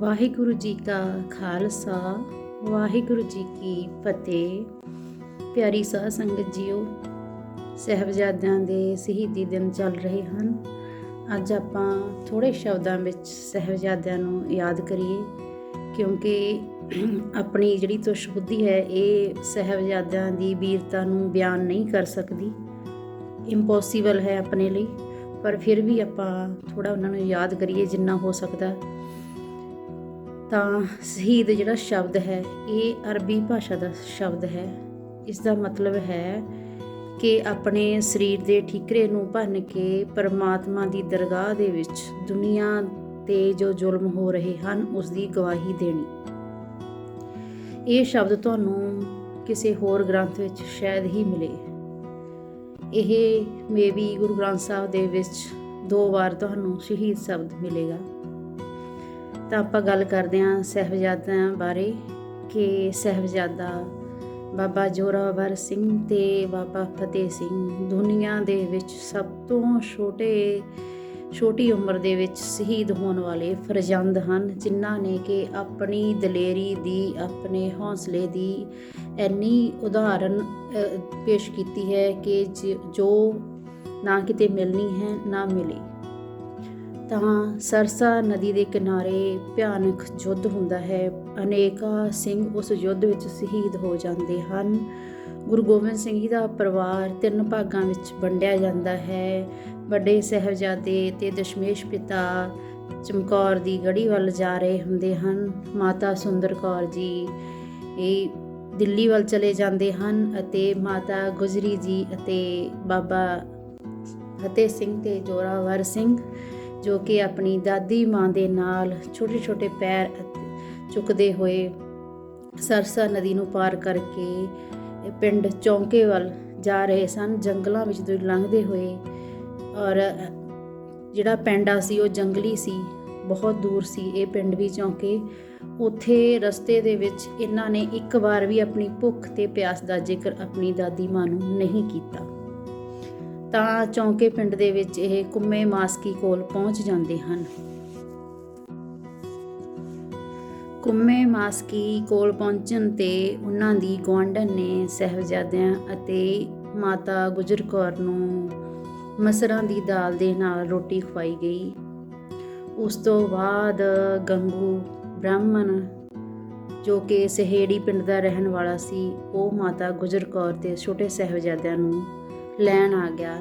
ਵਾਹਿਗੁਰੂ ਜੀ ਕਾ ਖਾਲਸਾ, ਵਾਹਿਗੁਰੂ ਜੀ ਕੀ ਫਤਿਹ। ਪਿਆਰੀ ਸਾਧ ਸੰਗਤ ਜੀਓ, ਸਹਿਬਜ਼ਾਦਿਆਂ ਦੇ ਸ਼ਹੀਦੀ ਦਿਨ ਚੱਲ ਰਹੇ ਹਨ। ਅੱਜ ਆਪਾਂ ਥੋੜੇ ਸ਼ਬਦਾਂ ਵਿੱਚ ਸਹਿਬਜ਼ਾਦਿਆਂ ਨੂੰ ਯਾਦ ਕਰੀਏ, ਕਿਉਂਕਿ ਆਪਣੀ ਜਿਹੜੀ ਤੁਸ਼ਬੁੱਧੀ ਹੈ, ਇਹ ਸਹਿਬਜ਼ਾਦਿਆਂ ਦੀ ਵੀਰਤਾ ਨੂੰ ਬਿਆਨ ਨਹੀਂ ਕਰ ਸਕਦੀ। ਇੰਪੋਸੀਬਲ ਹੈ ਆਪਣੇ ਲਈ, ਪਰ ਫਿਰ ਵੀ ਆਪਾਂ ਥੋੜਾ ਉਹਨਾਂ ਨੂੰ ਯਾਦ ਕਰੀਏ ਜਿੰਨਾ ਹੋ ਸਕਦਾ। ਤਾਂ ਸ਼ਹੀਦ ਜਿਹੜਾ ਸ਼ਬਦ ਹੈ, ਇਹ ਅਰਬੀ ਭਾਸ਼ਾ ਦਾ ਸ਼ਬਦ ਹੈ। ਇਸ ਦਾ ਮਤਲਬ ਹੈ ਕਿ ਆਪਣੇ ਸਰੀਰ ਦੇ ਠੀਕਰੇ ਨੂੰ ਭੰਨ ਕੇ ਪਰਮਾਤਮਾ ਦੀ ਦਰਗਾਹ ਦੇ ਵਿੱਚ ਦੁਨੀਆ ਤੇ ਜੋ ਜ਼ੁਲਮ ਹੋ ਰਹੇ ਹਨ ਉਸ ਦੀ ਗਵਾਹੀ ਦੇਣੀ। ਇਹ ਸ਼ਬਦ ਤੁਹਾਨੂੰ ਕਿਸੇ ਹੋਰ ਗ੍ਰੰਥ ਵਿੱਚ ਸ਼ਾਇਦ ਹੀ ਮਿਲੇ। ਇਹ ਮੇਬੀ ਗੁਰੂ ਗ੍ਰੰਥ ਸਾਹਿਬ ਦੇ ਵਿੱਚ ਦੋ ਵਾਰ ਤੁਹਾਨੂੰ ਸ਼ਹੀਦ ਸ਼ਬਦ ਮਿਲੇਗਾ। ਤਾਂ ਆਪਾਂ ਗੱਲ ਕਰਦੇ ਹਾਂ ਸਹਿਬਜ਼ਾਦਿਆਂ ਬਾਰੇ ਕਿ ਸਹਿਬਜ਼ਾਦਾ ਬਾਬਾ ਜੋਰਾਵਰ ਸਿੰਘ ਤੇ ਬਾਬਾ ਫਤਿਹ ਸਿੰਘ ਦੁਨੀਆ ਦੇ ਵਿੱਚ ਸਭ ਤੋਂ ਛੋਟੇ, ਛੋਟੀ ਉਮਰ ਦੇ ਵਿੱਚ ਸ਼ਹੀਦ ਹੋਣ ਵਾਲੇ ਫਰਜ਼ੰਦ ਹਨ, ਜਿਨ੍ਹਾਂ ਨੇ ਕਿ ਆਪਣੀ ਦਲੇਰੀ ਦੀ, ਆਪਣੇ ਹੌਸਲੇ ਦੀ ਇੰਨੀ ਉਦਾਹਰਨ ਪੇਸ਼ ਕੀਤੀ ਹੈ ਕਿ ਜ- ਜੋ ਨਾ ਕਿਤੇ ਮਿਲਣੀ ਹੈ, ਨਾ ਮਿਲੇ। ਤਾਂ ਸਰਸਾ ਨਦੀ ਦੇ ਕਿਨਾਰੇ ਭਿਆਨਕ ਯੁੱਧ ਹੁੰਦਾ ਹੈ। ਅਨੇਕਾਂ ਸਿੰਘ ਉਸ ਯੁੱਧ ਵਿੱਚ ਸ਼ਹੀਦ ਹੋ ਜਾਂਦੇ ਹਨ। ਗੁਰੂ ਗੋਬਿੰਦ ਸਿੰਘ ਜੀ ਦਾ ਪਰਿਵਾਰ ਤਿੰਨ ਭਾਗਾਂ ਵਿੱਚ ਵੰਡਿਆ ਜਾਂਦਾ ਹੈ। ਵੱਡੇ ਸਹਿਬਜ਼ਾਦੇ ਤੇ ਦਸ਼ਮੇਸ਼ ਪਿਤਾ ਚਮਕੌਰ ਦੀ ਗੜੀ ਵੱਲ ਜਾ ਰਹੇ ਹੁੰਦੇ ਹਨ। ਮਾਤਾ ਸੁੰਦਰ ਕੌਰ ਜੀ ਇਹ ਦਿੱਲੀ ਵੱਲ ਚਲੇ ਜਾਂਦੇ ਹਨ ਅਤੇ ਮਾਤਾ ਗੁਜਰੀ ਜੀ ਅਤੇ ਬਾਬਾ ਫਤਿਹ ਸਿੰਘ ਤੇ ਜੋਰਾਵਰ ਸਿੰਘ ਜੋ ਕਿ ਆਪਣੀ ਦਾਦੀ ਮਾਂ ਦੇ ਨਾਲ ਛੋਟੇ ਛੋਟੇ ਪੈਰ ਚੁੱਕਦੇ ਹੋਏ ਸਰਸਾ ਨਦੀ ਨੂੰ ਪਾਰ ਕਰਕੇ ਪਿੰਡ ਚੌਂਕੇ ਵੱਲ ਜਾ ਰਹੇ ਸਨ। ਜੰਗਲਾਂ ਵਿੱਚ ਤੋਂ ਲੰਘਦੇ ਹੋਏ ਔਰ ਜਿਹੜਾ ਪਿੰਡ ਆ ਸੀ, ਉਹ ਜੰਗਲੀ ਸੀ, ਬਹੁਤ ਦੂਰ ਸੀ ਇਹ ਪਿੰਡ ਵੀ ਚੌਂਕੇ। ਉੱਥੇ ਰਸਤੇ ਦੇ ਵਿੱਚ ਇਹਨਾਂ ਨੇ ਇੱਕ ਵਾਰ ਵੀ ਆਪਣੀ ਭੁੱਖ ਤੇ ਪਿਆਸ ਦਾ ਜ਼ਿਕਰ ਆਪਣੀ ਦਾਦੀ ਮਾਂ ਨੂੰ ਨਹੀਂ ਕੀਤਾ। ਤਾਂ ਚੌਂਕੇ ਪਿੰਡ ਦੇ ਵਿੱਚ ਇਹ ਕੁੰਮੇ ਮਾਸਕੀ ਕੋਲ ਪਹੁੰਚ ਜਾਂਦੇ ਹਨ। ਕੁੰਮੇ ਮਾਸਕੀ ਕੋਲ ਪਹੁੰਚਣ ਤੇ ਉਹਨਾਂ ਦੀ ਗਵਾਂਢਣ ਨੇ ਸਹਿਬਜ਼ਾਦਿਆਂ ਅਤੇ ਮਾਤਾ ਗੁਜਰ ਕੌਰ ਨੂੰ ਮਸਰਾਂ ਦੀ ਦਾਲ ਦੇ ਨਾਲ ਰੋਟੀ ਖਵਾਈ ਗਈ। ਉਸ ਤੋਂ ਬਾਅਦ ਗੰਗੂ ਬ੍ਰਾਹਮਣ, ਜੋ ਕਿ ਸਹੇੜੀ ਪਿੰਡ ਦਾ ਰਹਿਣ ਵਾਲਾ ਸੀ, ਉਹ ਮਾਤਾ ਗੁਜਰ ਕੌਰ ਤੇ ਛੋਟੇ ਸਹਿਬਜ਼ਾਦਿਆਂ ਨੂੰ ਲੈਣ ਆ ਗਿਆ।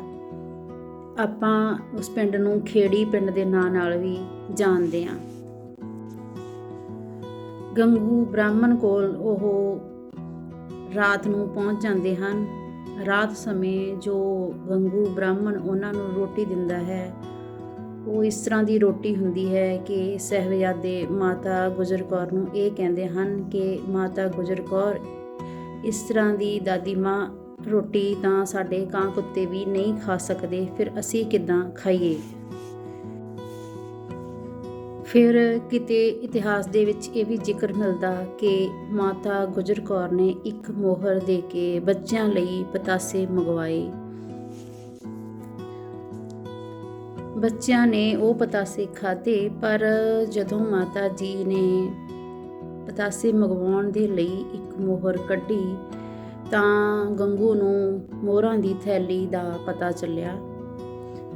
ਆਪਾਂ ਉਸ ਪਿੰਡ ਨੂੰ ਖੇੜੀ ਪਿੰਡ ਦੇ ਨਾਂ ਨਾਲ ਵੀ ਜਾਣਦੇ ਹਾਂ। ਗੰਗੂ ਬ੍ਰਾਹਮਣ ਕੋਲ ਉਹ ਰਾਤ ਨੂੰ ਪਹੁੰਚ ਜਾਂਦੇ ਹਨ। ਰਾਤ ਸਮੇਂ ਜੋ ਗੰਗੂ ਬ੍ਰਾਹਮਣ ਉਹਨਾਂ ਨੂੰ ਰੋਟੀ ਦਿੰਦਾ ਹੈ, ਉਹ ਇਸ ਤਰ੍ਹਾਂ ਦੀ ਰੋਟੀ ਹੁੰਦੀ ਹੈ ਕਿ ਸਹਿਬਜ਼ਾਦੇ ਮਾਤਾ ਗੁਜਰ ਕੌਰ ਨੂੰ ਇਹ ਕਹਿੰਦੇ ਹਨ ਕਿ ਮਾਤਾ ਗੁਜਰ ਕੌਰ, ਇਸ ਤਰ੍ਹਾਂ ਦੀ ਦਾਦੀ ਮਾਂ ਰੋਟੀ ਤਾਂ ਸਾਡੇ ਕਾਂ ਕੁੱਤੇ ਵੀ ਨਹੀਂ ਖਾ ਸਕਦੇ, ਫਿਰ ਅਸੀਂ ਕਿੱਦਾਂ ਖਾਈਏ? ਫਿਰ ਕਿਤੇ ਇਤਿਹਾਸ ਦੇ ਵਿੱਚ ਇਹ ਵੀ ਜ਼ਿਕਰ ਮਿਲਦਾ ਕਿ ਮਾਤਾ ਗੁਜਰ ਕੌਰ ਨੇ ਇੱਕ ਮੋਹਰ ਦੇ ਕੇ ਬੱਚਿਆਂ ਲਈ ਪਤਾਸੇ ਮੰਗਵਾਏ। ਬੱਚਿਆਂ ਨੇ ਉਹ ਪਤਾਸੇ ਖਾਧੇ, ਪਰ ਜਦੋਂ ਮਾਤਾ ਜੀ ਨੇ ਪਤਾਸੇ ਮੰਗਵਾਉਣ ਦੇ ਲਈ ਇੱਕ ਮੋਹਰ ਕੱਢੀ ਤਾਂ ਗੰਗੂ ਨੂੰ ਮੋਹਰਾਂ ਦੀ ਥੈਲੀ ਦਾ ਪਤਾ ਚੱਲਿਆ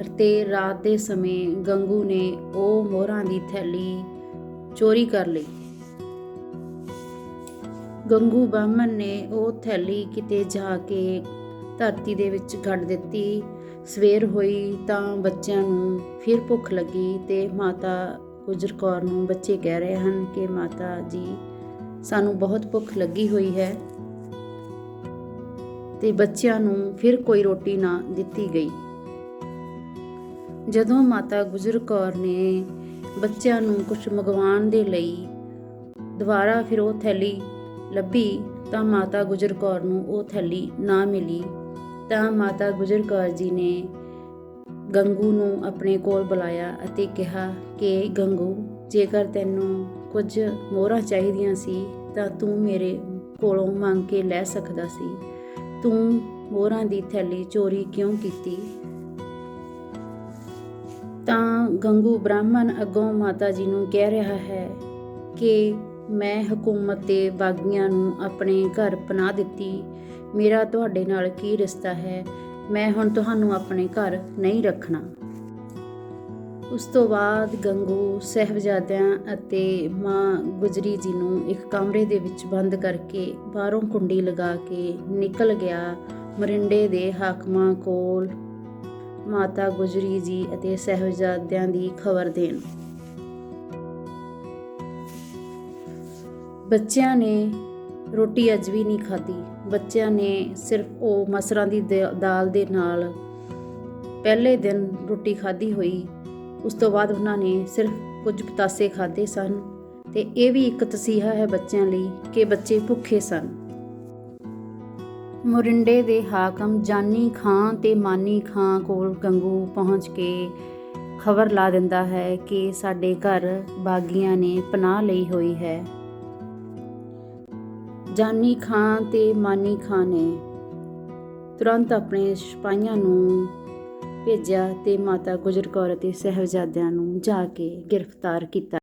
ਅਤੇ ਰਾਤ ਦੇ ਸਮੇਂ ਗੰਗੂ ਨੇ ਉਹ ਮੋਹਰਾਂ ਦੀ ਥੈਲੀ ਚੋਰੀ ਕਰ ਲਈ। ਗੰਗੂ ਬਾਹਮਣ ਨੇ ਉਹ ਥੈਲੀ ਕਿਤੇ ਜਾ ਕੇ ਧਰਤੀ ਦੇ ਵਿੱਚ ਗੱਡ ਦਿੱਤੀ। ਸਵੇਰ ਹੋਈ ਤਾਂ ਬੱਚਿਆਂ ਨੂੰ ਫਿਰ ਭੁੱਖ ਲੱਗੀ ਤੇ ਮਾਤਾ ਗੁਜਰ ਕੌਰ ਨੂੰ ਬੱਚੇ ਕਹਿ ਰਹੇ ਹਨ ਕਿ ਮਾਤਾ ਜੀ, ਸਾਨੂੰ ਬਹੁਤ ਭੁੱਖ ਲੱਗੀ ਹੋਈ ਹੈ। ਤੇ ਬੱਚਿਆਂ ਨੂੰ ਫਿਰ ਕੋਈ ਰੋਟੀ ਨਾ ਦਿੱਤੀ ਗਈ। ਜਦੋਂ ਮਾਤਾ ਗੁਜਰ ਕੌਰ ਨੇ ਬੱਚਿਆਂ ਨੂੰ ਕੁਝ ਮੰਗਵਾਉਣ ਦੇ ਲਈ ਦੁਬਾਰਾ ਫਿਰ ਉਹ ਥੈਲੀ ਲੱਭੀ ਤਾਂ ਮਾਤਾ ਗੁਜਰ ਕੌਰ ਨੂੰ ਉਹ ਥੈਲੀ ਨਾ ਮਿਲੀ ਤਾਂ ਮਾਤਾ ਗੁਜਰ ਕੌਰ ਜੀ ਨੇ ਗੰਗੂ ਨੂੰ ਆਪਣੇ ਕੋਲ ਬੁਲਾਇਆ ਅਤੇ ਕਿਹਾ ਕਿ, ਗੰਗੂ, ਜੇਕਰ ਤੈਨੂੰ ਕੁਝ ਮੋਹਰਾਂ ਚਾਹੀਦੀਆਂ ਸੀ ਤਾਂ ਤੂੰ ਮੇਰੇ ਕੋਲੋਂ ਮੰਗ ਕੇ ਲੈ ਸਕਦਾ ਸੀ। ਤੂੰ ਮੋਹਰਾਂ ਦੀ ਥੈਲੀ ਚੋਰੀ ਕਿਉਂ ਕੀਤੀ? ਤਾਂ ਗੰਗੂ ਬ੍ਰਾਹਮਣ ਅੱਗੋਂ ਮਾਤਾ ਜੀ ਨੂੰ ਕਹਿ ਰਿਹਾ ਹੈ ਕਿ ਮੈਂ ਹਕੂਮਤ ਤੇ ਬਾਗੀਆਂ ਨੂੰ ਆਪਣੇ ਘਰ ਪਨਾਹ ਦਿੱਤੀ। ਮੇਰਾ ਤੁਹਾਡੇ ਨਾਲ ਕੀ ਰਿਸ਼ਤਾ ਹੈ? ਮੈਂ ਹੁਣ ਤੁਹਾਨੂੰ ਆਪਣੇ ਘਰ ਨਹੀਂ ਰੱਖਣਾ। ਉਸ ਤੋਂ ਬਾਅਦ ਗੰਗੂ, ਸਹਿਬਜ਼ਾਦਿਆਂ ਅਤੇ ਮਾਂ ਗੁਜਰੀ ਜੀ ਨੂੰ ਇੱਕ ਕਮਰੇ ਦੇ ਵਿੱਚ ਬੰਦ ਕਰਕੇ ਬਾਹਰੋਂ ਕੁੰਡੀ ਲਗਾ ਕੇ ਨਿਕਲ ਗਿਆ। ਮਰਿੰਡੇ ਦੇ ਹਾਕਮਾਂ ਕੋਲ ਮਾਤਾ ਗੁਜਰੀ ਜੀ ਅਤੇ ਸਹਿਬਜ਼ਾਦਿਆਂ ਦੀ ਖਬਰ ਦੇਣ। ਬੱਚਿਆਂ ਨੇ ਰੋਟੀ ਅੱਜ ਵੀ ਨਹੀਂ ਖਾਧੀ। ਬੱਚਿਆਂ ਨੇ ਸਿਰਫ ਉਹ ਮਸਰਾਂ ਦੀ ਦ- ਦਾਲ ਦੇ ਨਾਲ ਪਹਿਲੇ ਦਿਨ ਰੋਟੀ ਖਾਧੀ ਹੋਈ। ਉਸ ਤੋਂ ਬਾਅਦ ਉਹਨਾਂ ਨੇ ਸਿਰਫ ਕੁਝ ਪਤਾਸੇ ਖਾਧੇ ਸਨ ਤੇ ਇਹ ਵੀ ਇੱਕ ਤਸੀਹਾ ਹੈ ਬੱਚਿਆਂ ਲਈ ਕਿ ਬੱਚੇ ਭੁੱਖੇ ਸਨ। ਮੋਰਿੰਡੇ ਦੇ ਹਾਕਮ ਜਾਨੀ ਖਾਂ ਤੇ ਮਾਨੀ ਖਾਂ ਕੋਲ ਗੰਗੂ ਪਹੁੰਚ ਕੇ ਖਬਰ ਲਾ ਦਿੰਦਾ ਹੈ ਕਿ ਸਾਡੇ ਘਰ ਬਾਗੀਆਂ ਨੇ ਪਨਾਹ ਲਈ ਹੋਈ ਹੈ। ਜਾਨੀ ਖਾਂ ਤੇ ਮਾਨੀ ਖਾਂ ਨੇ ਤੁਰੰਤ ਆਪਣੇ ਸਿਪਾਹੀਆਂ ਨੂੰ ਭੇਜਿਆ ਤੇ ਮਾਤਾ ਗੁਜਰ ਕੌਰ ਅਤੇ ਸਾਹਿਬਜ਼ਾਦਿਆਂ ਨੂੰ ਜਾ ਕੇ ਗ੍ਰਿਫਤਾਰ ਕੀਤਾ।